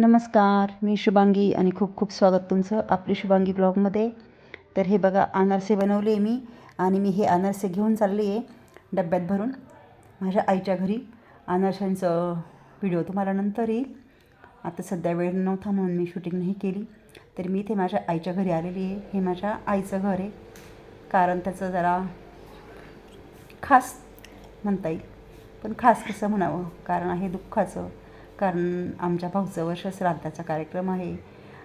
नमस्कार मी शुभांगी आणि खूप खूप स्वागत तुमचं आपली शुभांगी ब्लॉगमध्ये. तर हे बघा अनारसे बनवले मी आणि मी हे अनारसे घेऊन चालले आहे डब्यात भरून माझ्या आईच्या घरी. अनारशांचं व्हिडिओ तुम्हाला नंतर येईल. आता सध्या वेळ नव्हता म्हणून मी शूटिंग नाही केली. तर मी इथे माझ्या आईच्या घरी आलेली आहे. हे माझ्या आईचं घर आहे. कारण त्याचं जरा खास म्हणता येईल. पण खास कसं म्हणावं? कारण आहे दुःखाचं. कारण आमच्या भाऊचं वर्ष श्राद्धाचा कार्यक्रम आहे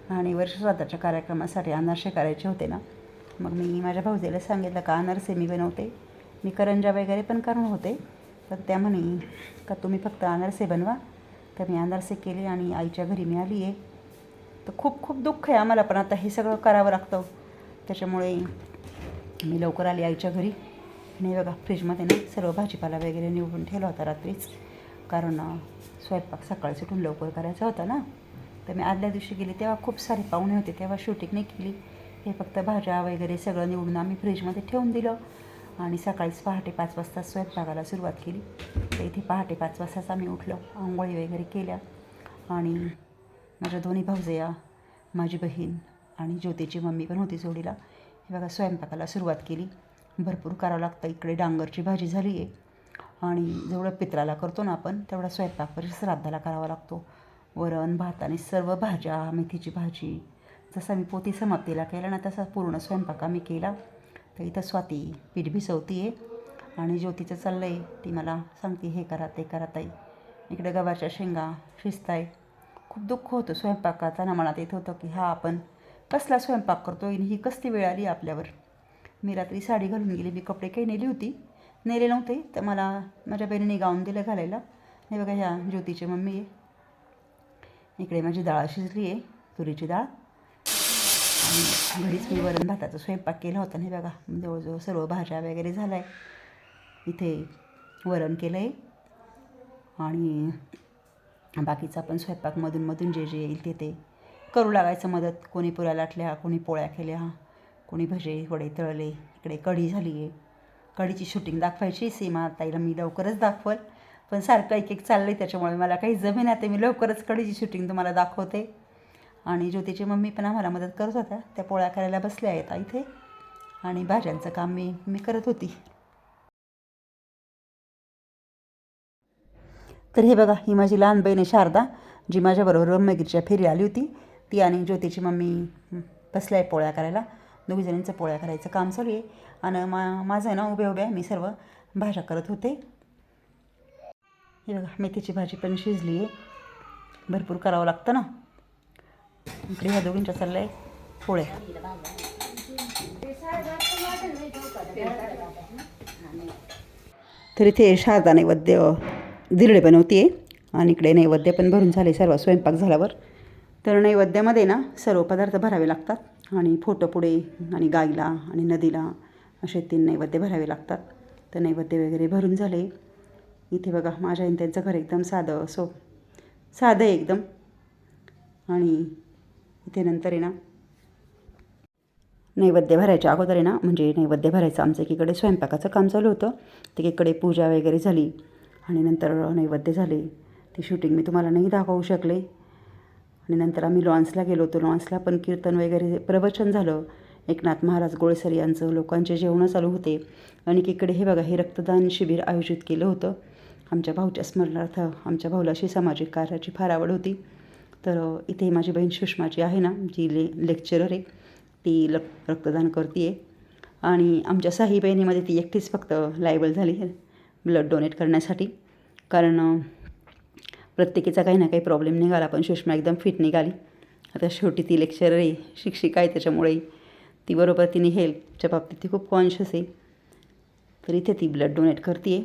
आणि वर्षश्राद्धाच्या कार्यक्रमासाठी अनारसे करायचे होते ना. मग मी माझ्या भाऊजीला सांगितलं का अनारसे मी बनवते? मी करंजा वगैरे पण करून होते. तर त्या म्हणे का तुम्ही फक्त अनारसे बनवा? तर मी अनारसे केले आणि आईच्या घरी मी आली आहे तर खूप खूप दुःख आहे आम्हाला पण आता हे सगळं करावं लागतं. त्याच्यामुळे मी लवकर आली आईच्या घरी. आणि बघा फ्रीजमध्ये ना सर्व भाजीपाला वगैरे निवडून ठेवला होता रात्रीच. कारण स्वयंपाक सकाळी सुटून लवकर करायचा होता ना. तर मी आदल्या दिवशी गेली तेव्हा खूप सारे पाहुणे होते तेव्हा शूटिंग नाही केली. हे फक्त भाज्या वगैरे सगळं निवडून आम्ही फ्रीजमध्ये ठेवून दिलं आणि सकाळीच पहाटे पाच वाजता स्वयंपाकाला सुरुवात केली. तर इथे पहाटे पाच वाजताच आम्ही उठलो आंघोळी वगैरे केल्या. आणि माझ्या दोन्ही भाऊजया माझी बहीण आणि ज्योतीची मम्मी पण होती जोडीला. हे बघा स्वयंपाकाला सुरुवात केली. भरपूर करावं लागतं इकडे डांगरची भाजी झाली आहे आणि जेवढं पित्राला करतो ना आपण तेवढा स्वयंपाक परी श्राद्धाला करावा लागतो. वरण भात आणि सर्व भाज्या मेथीची भाजी. जसा मी पोती समाप्तीला केला ना तसा पूर्ण स्वयंपाक आम्ही केला. तर इथं स्वाती पीठ भिसवती आहे आणि ज्योतीचं चाललं आहे ती मला सांगते हे करा ते करा ताई. इकडे गव्हाच्या शेंगा शिजताय. खूप दुःख होतं स्वयंपाकाचा. ना मनात येत होतं की हा आपण कसला स्वयंपाक करतो आणि ही कसली वेळ आली आपल्यावर? मी रात्री साडी घालून गेली. मी कपडे काही नेली होती. नेले नव्हते तर मला माझ्या बहिणीने गाऊन दिलं घालायला. हे बघा ह्या ज्योतीची मम्मी आहे. इकडे माझी डाळ शिजली आहे तुरीची डाळ. आणि घरीच मी वरण भाताचा स्वयंपाक केला होता. नाही हे बघा जवळजवळ सर्व भाज्या वगैरे झाला आहे इथे वरण केलं आहे. आणि बाकीचा पण स्वयंपाक मधून जे जे येईल ते ते करू लागायचं मदत. कोणी पुऱ्या लाटल्या कोणी पोळ्या केल्या कोणी भजे वडे तळले. इकडे कढी झाली आहे. कडीची शूटिंग दाखवायची सीमा ताईला मी लवकरच दाखवल. पण सारखं एक एक चाललं आहे त्याच्यामुळे मला काही जमीन आहे मी लवकरच कडीची शूटिंग तुम्हाला दाखवते. आणि ज्योतीची मम्मी पण आम्हाला मदत करत होत्या. त्या पोळ्या करायला बसल्या आहेत इथे. आणि भाज्यांचं काम मी मी करत होती. तर हे बघा ही माझी लहान बहीण आहे शारदा जी माझ्याबरोबर ब्रह्मगिरीच्या फेरी आली होती. ती आणि ज्योतीची मम्मी बसल्या आहे पोळ्या करायला. दोघी जणींचं पोळ्या करायचं काम चालू आहे. आणि मा माझं आहे ना उभ्या उभ्या मी सर्व भाज्या करत होते. हे बघा मेथीची भाजी पण शिजली आहे. भरपूर करावं लागतं ना. इकडे ह्या दोघींच्या चाललं आहे पोळ्या. तर इथे शारदा नैवेद्य दिरडे बनवते आणि इकडे नैवेद्य पण भरून झाले सर्व स्वयंपाक झाल्यावर. तर नैवेद्यामध्ये ना सर्व पदार्थ भरावे लागतात. आणि फोटो पुढे आणि गाईला आणि नदीला असे तीन नैवेद्य भरावे लागतात. तर नैवेद्य वगैरे भरून झाले. इथे बघा माझ्या आणि त्यांचं घर एकदम साधं सो साधं आहे एकदम. आणि इथे नंतर आहे ना नैवेद्य भरायच्या अगोदर आहे ना म्हणजे नैवेद्य भरायचं आमचं एकीकडे स्वयंपाकाचं काम चालू होतं. एकीकडे पूजा वगैरे झाली आणि नंतर नैवेद्य झाले. ती शूटिंग मी तुम्हाला नाही दाखवू शकले. आणि नंतर आम्ही लॉन्सला गेलो होतो. लॉन्सला पण कीर्तन वगैरे प्रवचन झालं. एकनाथ महाराज गोळसर यांचं लोकांचे जेवणं चालू होते. आणि एकीकडे हे बघा हे रक्तदान शिबिर आयोजित केलं होतं. आमच्या भाऊच्या स्मरणार्थ आमच्या भाऊला अशी सामाजिक कार्याची फार आवड होती. तर इथे माझी बहीण सुषमाची आहे ना जी ले लेक्चरर आहे. ती लक रक्तदान करते आहे आणि आमच्या साही बहिणीमध्ये ती एकटीच फक्त लायबल झाली ब्लड डोनेट करण्यासाठी. कारण प्रत्येकीचा काही ना काही प्रॉब्लेम निघाला पण सुषमा एकदम फिट निघाली. आता शेवटी ती लेक्चरर आहे शिक्षिका आहे त्याच्यामुळे ती बरोबर तिने हेल्थच्या बाबतीत ती खूप कॉन्शियस आहे. तर इथे ती ब्लड डोनेट करते आहे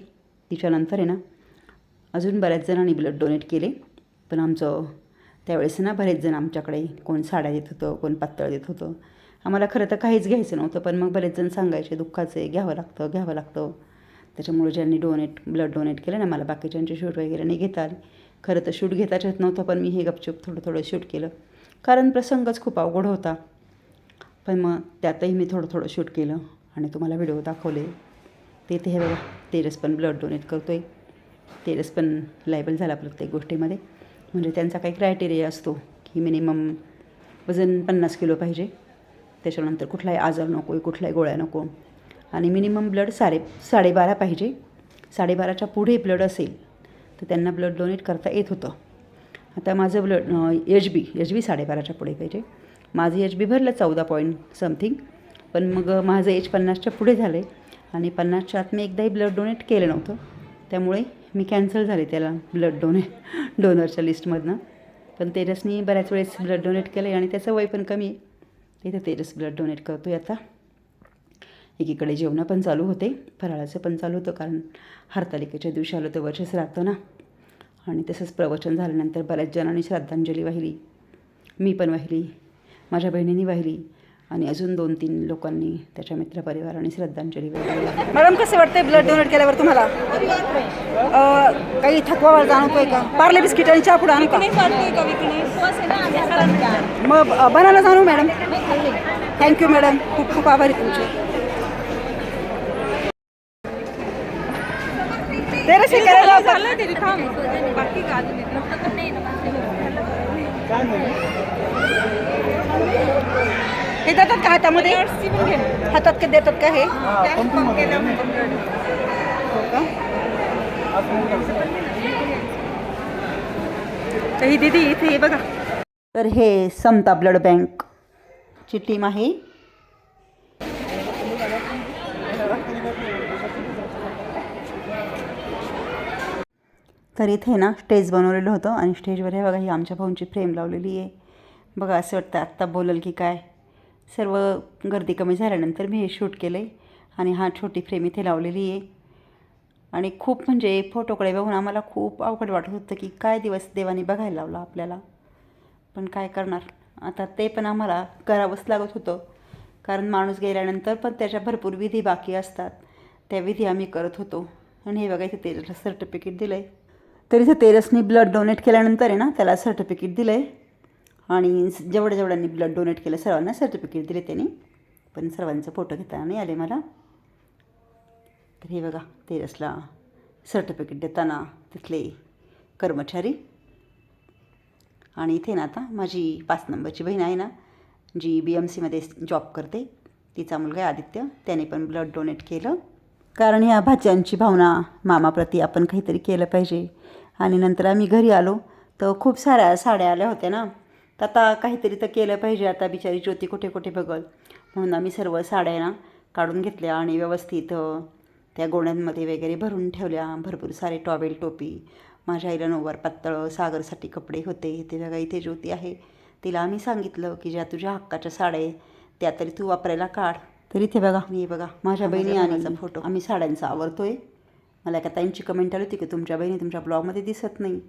तिच्यानंतर आहे ना अजून बऱ्याच जणांनी ब्लड डोनेट केले पण आमचं त्यावेळेस ना बरेच जण आमच्याकडे कोण साड्या देत होतं कोण पातळ देत होतं. आम्हाला खरं तर काहीच घ्यायचं नव्हतं पण मग बरेच जण सांगायचे दुःखाचे घ्यावं लागतं घ्यावं लागतं. त्याच्यामुळे ज्यांनी डोनेट ब्लड डोनेट केलं ना मला बाकीच्यांचे शूट वगैरे नाही घेता आली. खरं तर शूट घेताच येत नव्हतं पण मी हे गपचूप थोडं थोडं शूट केलं. कारण प्रसंगच खूप अवघड होता. पण मग त्यातही मी थोडं थोडं शूट केलं आणि तुम्हाला व्हिडिओ दाखवले. ते ते हे बघा तेरस पण ब्लड डोनेट करतो आहे तेरस पण लायबल झाला प्रत्येक गोष्टीमध्ये. म्हणजे त्यांचा काही क्रायटेरिया असतो की मिनिमम वजन पन्नास किलो पाहिजे. त्याच्यानंतर कुठलाही आजार नको आहे कुठल्याही गोळ्या नको. आणि मिनिमम ब्लड साडे साडेबारा पाहिजे. साडेबाराच्या पुढे ब्लड असेल तर त्यांना ब्लड डोनेट करता येत होतं. आता माझं blood H B H B साडेबाराच्या पुढे पाहिजे. माझं एच बी भरलं चौदा पॉईंट समथिंग पण मग माझं एज पन्नासच्या पुढे झालं आहे आणि पन्नासच्या आत मी एकदाही ब्लड डोनेट केलं नव्हतं. त्यामुळे मी कॅन्सल झाले त्याला ब्लड डोनेट डोनरच्या लिस्टमधनं पण तेजसनी बऱ्याच वेळेस ब्लड डोनेट केलं आहे आणि त्याचं वय पण कमी आहे. इथं तेजस ब्लड डोनेट करतो आहे आता. एकीकडे जेवणं पण चालू होते. फराळाचं पण चालू होतं कारण हरतालिकेच्या दिवशी आलो तर वर्षच राहतं ना. आणि तसंच प्रवचन झाल्यानंतर बऱ्याच जणांनी श्रद्धांजली वाहिली. मी पण वाहिली. माझ्या बहिणींनी वाहिली. आणि अजून दोन तीन लोकांनी त्याच्या मित्रपरिवाराने श्रद्धांजली वाहिली. मॅडम कसं वाटतंय ब्लड डोनेट केल्यावर तुम्हाला? काही थकवा जाणवतोय का? पार्ले बिस्किट आणि चहा पुढे आणू का? मग बनायला जाणू मॅडम? थँक्यू मॅडम खूप खूप आभारी तुमचे. तेरस हे करायला होतं. हे देतात का हातामध्ये? हातात का देतात का हे? हो तर ही दिदी इथे बघा. तर हे समता ब्लड बँकची टीम आहे. तर इथे ना स्टेज बनवलेलं होतं आणि स्टेजवर हे बघा ही आमच्या भाऊंची फ्रेम लावलेली आहे. बघा असं वाटतं आत्ता बोलल की काय? सर्व गर्दी कमी झाल्यानंतर मी हे शूट केलं आहे आणि हा छोटी फ्रेम इथे लावलेली आहे. आणि खूप म्हणजे फोटोकडे बघून आम्हाला खूप अवघड वाटत होतं की काय दिवस देवाने बघायला लावला आपल्याला. पण काय करणार? आता ते पण आम्हाला करावंच लागत होतं. कारण माणूस गेल्यानंतर पण त्याच्या भरपूर विधी बाकी असतात. त्या विधी आम्ही करत होतो. आणि हे बघा इथे सर्टिफिकेट दिलं आहे तर इथे तेरसनी ब्लड डोनेट केल्यानंतर आहे ना त्याला सर्टिफिकेट दिलं आहे आणि जेवढ्या जेवढ्यांनी ब्लड डोनेट केलं सर्वांना सर्टिफिकेट दिले त्यांनी. पण सर्वांचे फोटो घेताना नाही आले मला. तर हे बघा तेरसला सर्टिफिकेट देताना तिथले कर्मचारी. आणि इथे ना आता माझी पाच नंबरची बहीण आहे ना जी बी एम सीमध्ये जॉब करते. तिचा मुलगा आहे आदित्य. त्याने पण ब्लड डोनेट केलं. कारण ह्या भाच्यांची भावना मामाप्रती आपण काहीतरी केलं पाहिजे. आणि नंतर आम्ही घरी आलो तर खूप साऱ्या साड्या आल्या होत्या ना. तर आता काहीतरी तर केलं पाहिजे आता बिचारी ज्योती कुठे कुठे बघल. म्हणून आम्ही सर्व साड्या ना काढून घेतल्या आणि व्यवस्थित त्या गोण्यांमध्ये वगैरे भरून ठेवल्या. भरपूर सारे टॉवेल टोपी माझ्या आईला नऊवार पातळ सागरसाठी कपडे होते. ते बघा इथे ज्योती आहे. तिला आम्ही सांगितलं की ज्या तुझ्या हक्काच्या साड्या आहे त्या तरी तू वापरायला काढ. तर इथे बघा. मी बघा माझ्या बहिणी आणि फोटो आम्ही साड्यांचा आवडतोय मला एका ताईंची कमेंट आली होती की तुमच्या बहिणी तुमच्या ब्लॉगमध्ये दिसत नाही.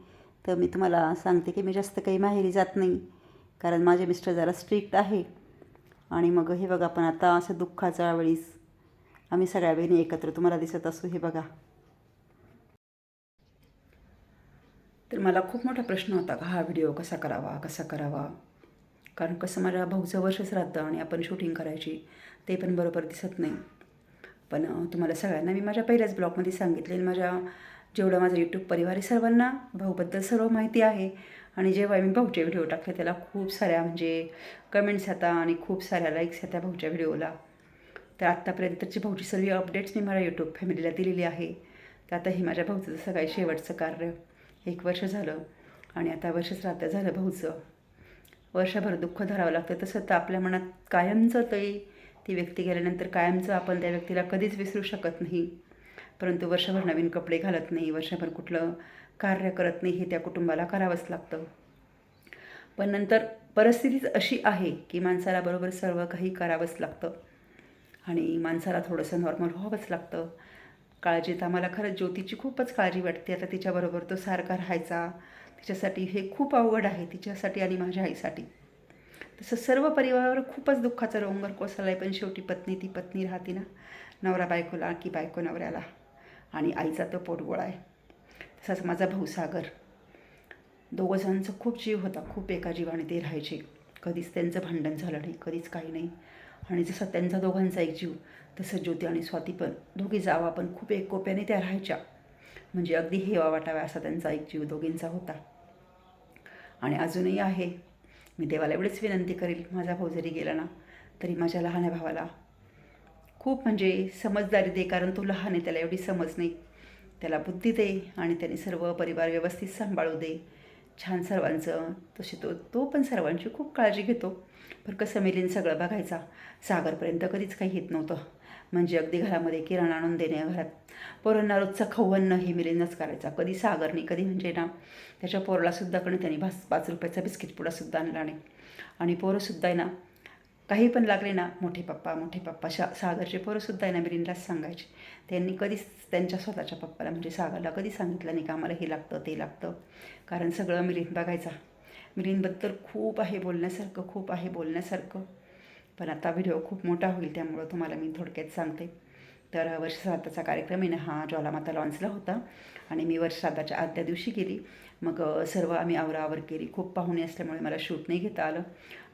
तर मी तुम्हाला सांगते की मी जास्त काही माहेरी जात नाही. कारण माझे मिस्टर जरा स्ट्रिक्ट आहे. आणि मग हे बघा पण आता असं दुःखाच्या वेळीस आम्ही सगळ्या बहिणी एकत्र तुम्हाला दिसत असू हे बघा. तर मला खूप मोठा प्रश्न होता का हा व्हिडिओ कसा करावा कसा करावा? कारण कसं माझ्या भाऊचं वर्षच राहतं आणि आपण शूटिंग करायची ते पण बरोबर दिसत नाही. पण तुम्हाला सगळ्यांना मी माझ्या पहिल्याच ब्लॉगमध्ये सांगितले माझ्या जेवढा माझं यूट्यूब परिवार आहे सर्वांना भाऊबद्दल सर्व माहिती आहे. आणि जेव्हा मी भाऊचे व्हिडिओ टाकले त्याला खूप साऱ्या म्हणजे कमेंट्स येतात आणि खूप साऱ्या लाईक्स येतात भाऊच्या व्हिडिओला तर आत्तापर्यंतची भाऊची सर्व अपडेट्स मी माझ्या यूट्यूब फॅमिलीला दिलेली आहे. तर आता हे माझ्या भाऊचं जसं काही शेवटचं कार्य. एक वर्ष झालं आणि आता वर्षच श्राद्ध झालं भाऊचं. वर्षभर दुःख धरावं लागतं. तसं तर आपल्या मनात कायमचं ते ती व्यक्ती गेल्यानंतर कायमचं आपण त्या व्यक्तीला कधीच विसरू शकत नाही. परंतु वर्षभर नवीन कपडे घालत नाही वर्षभर कुठलं कार्य करत नाही हे त्या कुटुंबाला करावंच लागतं. पण नंतर परिस्थितीच अशी आहे की माणसाला बरोबर सर्व काही करावंच लागतं. आणि माणसाला थोडंसं नॉर्मल व्हावंच लागतं. काळजीत आम्हाला खरंच ज्योतीची खूपच काळजी वाटते. आता तिच्याबरोबर तो सारखा राहायचा. तिच्यासाठी हे खूप अवघड आहे. तिच्यासाठी आणि माझ्या आईसाठी. तसं सर्व परिवारावर खूपच दुःखाचा रोंगर कोसळला आहे पण शेवटी पत्नी ती पत्नी राहते ना. नवरा बायकोला की बायको नवऱ्याला. आणि आईचा तो पोटगोळा आहे. तसाच माझा भाऊसागर दोघं जणांचं खूप जीव होता. खूप एका जीवाने ते राहायचे. कधीच त्यांचं भांडण झालं नाही. कधीच काही नाही. आणि जसा त्यांचा दोघांचा एक जीव तसं ज्योती आणि स्वाती पण. दोघी जावा पण खूप एकोप्याने त्या राहायच्या. म्हणजे अगदी हेवा वाटावा असा त्यांचा एक जीव दोघींचा होता. आणि अजूनही आहे. मी देवाला एवढीच विनंती करेल माझा भाऊ जरी गेला ना तरी माझ्या लहान भावाला. खूप म्हणजे समजदारी दे कारण तो लहान आहे त्याला एवढी समज नाही. त्याला बुद्धी दे आणि त्याने सर्व परिवार व्यवस्थित सांभाळू दे. छान सर्वांचं तशी तो तो पण सर्वांची खूप काळजी घेतो. बरं कसं मिलीन सगळं बघायचा? सागरपर्यंत कधीच काही येत नव्हतं. म्हणजे अगदी घरामध्ये किराणा आणून देणे घरात. पोरांना रोजचं खवन्न हे मिलीनच करायचा. कधी सागरनी कधी म्हणजे ना त्याच्या पोरालासुद्धा कडे त्यांनी भास पाच रुपयाचा बिस्किट पुडासुद्धा आणला नाही. आणि पोरंसुद्धा आहे ना काही पण लागले ना मोठे पप्पा मोठे पप्पा शा सागरचे पोरंसुद्धा आहे ना मिलिंदलाच सांगायचे. त्यांनी कधीच त्यांच्या स्वतःच्या पप्पाला म्हणजे सागरला कधी सांगितलं नाही का आम्हाला हे लागतं ते लागतं. कारण सगळं मिलिंद बघायचा. मिलिंदबद्दल खूप आहे बोलण्यासारखं खूप आहे बोलण्यासारखं. पण आता व्हिडिओ खूप मोठा होईल त्यामुळं तुम्हाला मी थोडक्यात सांगते. तर वर्षश्राद्धाचा कार्यक्रम आहे ना हा ज्वालामाता लॉन्चला होता. आणि मी वर्षश्राद्धाच्या आदल्या दिवशी गेली. मग सर्व आम्ही आवरावर केली. खूप पाहुणे असल्यामुळे मला शूट नाही घेता आलं.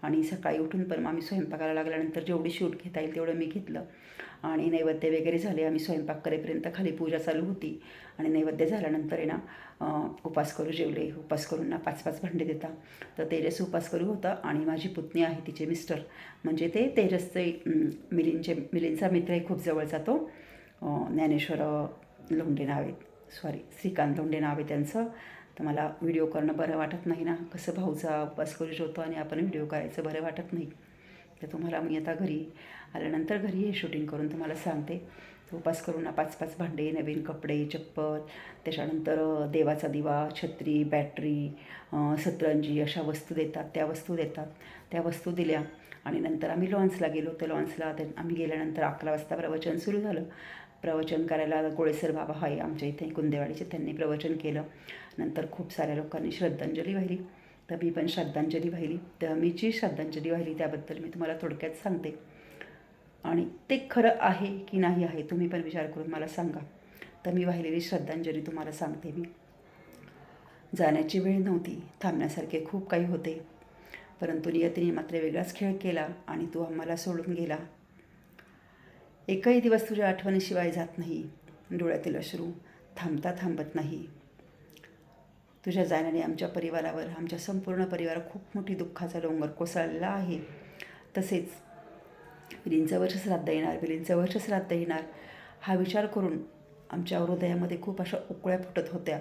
आणि सकाळी उठून पण मग आम्ही स्वयंपाकाला लागल्यानंतर जेवढी शूट घेता येईल तेवढं मी घेतलं. आणि नैवेद्य वगैरे झाले आम्ही स्वयंपाक करेपर्यंत खाली पूजा चालू होती. आणि नैवेद्य झाल्यानंतर आहे ना उपास करू जेवले. उपास करून ना पाच पाच भांडे देता. तर तेजस उपास करू होता आणि माझी पुतणी आहे तिचे मिस्टर. म्हणजे ते तेजसचे मिलिंचे मिलिंदचे मिलिंदचा मित्र आहे खूप जवळचा तो. ज्ञानेश्वर लोंडे लोंढे नाव आहेत सॉरी श्रीकांत लोंढे नाव आहे त्यांचं. तर मला व्हिडिओ करणं बरं वाटत नाही ना. कसं भाऊचा उपास करू शकतो आणि आपण व्हिडिओ करायचं बरं वाटत नाही. तर तुम्हाला मी आता घरी आल्यानंतर घरी हे शूटिंग करून तुम्हाला सांगते. उपास करून ना पाच पाच भांडे नवीन कपडे चप्पल त्याच्यानंतर देवाचा दिवा छत्री बॅटरी सतरंजी अशा वस्तू देतात. त्या वस्तू देतात. त्या वस्तू दिल्या आणि नंतर आम्ही लॉन्सला गेलो. तर लॉन्सला आम्ही गेल्यानंतर अकरा वाजता प्रवचन सुरू झालं. प्रवचन करायला गोळेसर बाबा आहे आमच्या इथे कुंदेवाडीचे त्यांनी प्रवचन केलं. नंतर खूप साऱ्या लोकांनी श्रद्धांजली वाहिली. तर मी पण श्रद्धांजली वाहिली. तर मी जी श्रद्धांजली वाहिली त्याबद्दल मी तुम्हाला थोडक्यात सांगते. आणि ते खरं आहे की नाही आहे तुम्ही पण विचार करून मला सांगा. तर मी वाहिलेली श्रद्धांजली तुम्हाला सांगते मी. जाण्याची वेळ नव्हती. थांबण्यासारखे खूप काही होते. परंतु नियतीने मात्र वेगळाच खेळ केला आणि तो आम्हाला सोडून गेला. एकही दिवस तुझ्या आठवणीशिवाय जात नाही. डोळ्यातील अश्रू थांबता थांबत नाही. तुझ्या जाण्याने आमच्या परिवारावर आमच्या संपूर्ण परिवार खूप मोठी दुःखाचा डोंगर कोसळलेला आहे. तसेच विलींचं वर्ष श्राद्ध येणार विलींचं वर्ष श्राद्ध येणार हा विचार करून आमच्या हृदयामध्ये खूप अशा उकळ्या फुटत होत्या.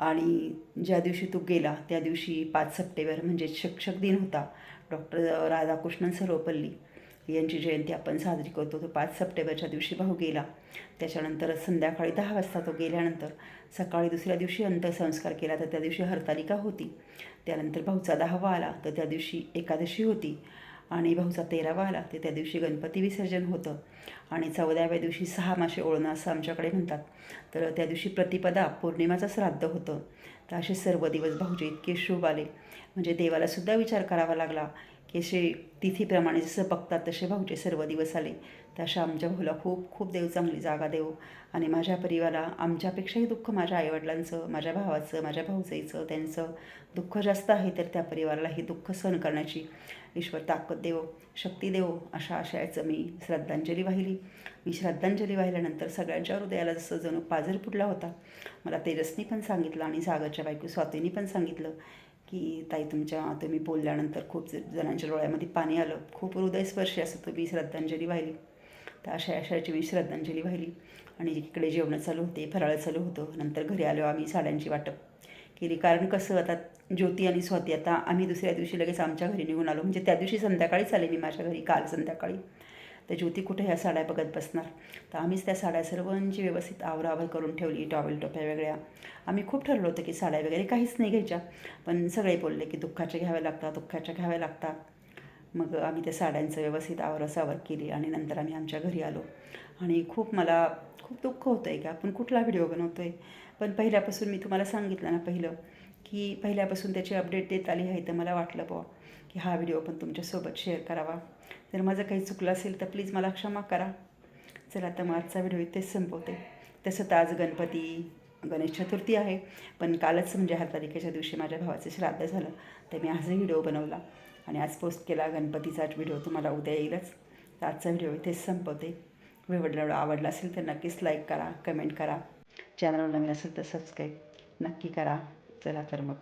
आणि ज्या दिवशी तू गेला त्या दिवशी पाच सप्टेंबर म्हणजे शिक्षक दिन होता डॉक्टर राधाकृष्णन सर्वपल्ली यांची जयंती आपण साजरी करतो. तो पाच सप्टेंबरच्या दिवशी भाऊ गेला. त्याच्यानंतर संध्याकाळी दहा वाजता तो गेल्यानंतर सकाळी दुसऱ्या दिवशी अंत्यसंस्कार केला तर त्या दिवशी हरतालिका होती. त्यानंतर भाऊचा दहावा आला तर त्या दिवशी एकादशी होती आणि भाऊचा तेरावा आला तर त्या दिवशी गणपती विसर्जन होतं. आणि चौदाव्या दिवशी सहा मासे ओळणं असं आमच्याकडे म्हणतात. तर त्या दिवशी प्रतिपदा पौर्णिमाचं श्राद्ध होतं. तर असे सर्व दिवस भाऊचे इतके शुभ आले. म्हणजे देवालासुद्धा विचार करावा लागला. की असे तिथीप्रमाणे जसं बघतात तसे भाऊचे सर्व दिवस आले. तर अशा आमच्या भाऊला खूप खूप देव चांगली जागा देव. आणि माझ्या परिवारा आमच्यापेक्षाही दुःख माझ्या आईवडिलांचं माझ्या भावाचं माझ्या भाऊजाईचं त्यांचं दुःख जास्त आहे तर त्या परिवाराला हे दुःख सहन करण्याची ईश्वर ताकद देव शक्ती देव अशा आशयाचं मी श्रद्धांजली वाहिली. मी श्रद्धांजली वाहिल्यानंतर सगळ्यांच्या हृदयाला जसं जणू पाजर फुटला होता. मला तेजसनी पण सांगितलं आणि सागरच्या बायको स्वातीनी पण सांगितलं. की ताई तुमच्या तुम्ही बोलल्यानंतर खूप ज- जणांच्या डोळ्यामध्ये पाणी आलं. खूप हृदयस्पर्शी असं तुम्ही श्रद्धांजली वाहिली. तर अशा अशाची मी श्रद्धांजली वाहिली. आणि इकडे जेवणं चालू होते फराळ चालू होतं. नंतर घरी आलो आम्ही साड्यांची वाटप केली. कारण कसं आता ज्योती आणि स्वाती आता आम्ही दुसऱ्या दिवशी लगेच आमच्या घरी निघून आलो. म्हणजे त्या दिवशी संध्याकाळीच आले मी माझ्या घरी काल संध्याकाळी. तर ज्योती कुठे ह्या साड्या बघत बसणार? तर आम्हीच त्या साड्या सर्वांची व्यवस्थित आवरावर करून ठेवली टॉवेल टोप्या वेगळ्या. आम्ही खूप ठरलो होतं की साड्या वगैरे काहीच नाही घ्यायच्या पण सगळे बोलले की दुःखाच्या घ्याव्या लागतात दुःखाच्या घ्याव्या लागतात. मग आम्ही त्या साड्यांचं व्यवस्थित आवरासावर केली आणि नंतर आम्ही आमच्या घरी आलो. आणि खूप मला खूप दुःख होतं आहे की? आपण कुठला व्हिडिओ बनवतो आहे पण पहिल्यापासून मी तुम्हाला सांगितलं ना पहिलं की पहिल्यापासून त्याची अपडेट देत आली आहे तर मला वाटलं बुवा की हा व्हिडिओ पण तुमच्यासोबत शेअर करावा. जर माझं काही चुकलं असेल तर प्लीज मला क्षमा करा. चला आता मग आजचा व्हिडिओ इथेच संपवते. तसं तर आज गणपती गणेश चतुर्थी आहे पण कालच म्हणजे हरतालिकेच्या दिवशी माझ्या भावाचं श्राद्ध झालं तर मी आजही व्हिडिओ बनवला. आणि आज पोस्ट केला गणपतीचाच व्हिडिओ तुम्हाला उद्या येईलच. तर आजचा व्हिडिओ इथेच संपवते. व्हिडिओ आवडला असेल तर नक्कीच लाईक करा कमेंट करा. चॅनलवर नवीन असेल तर सबस्क्राईब नक्की करा. चला तर मग.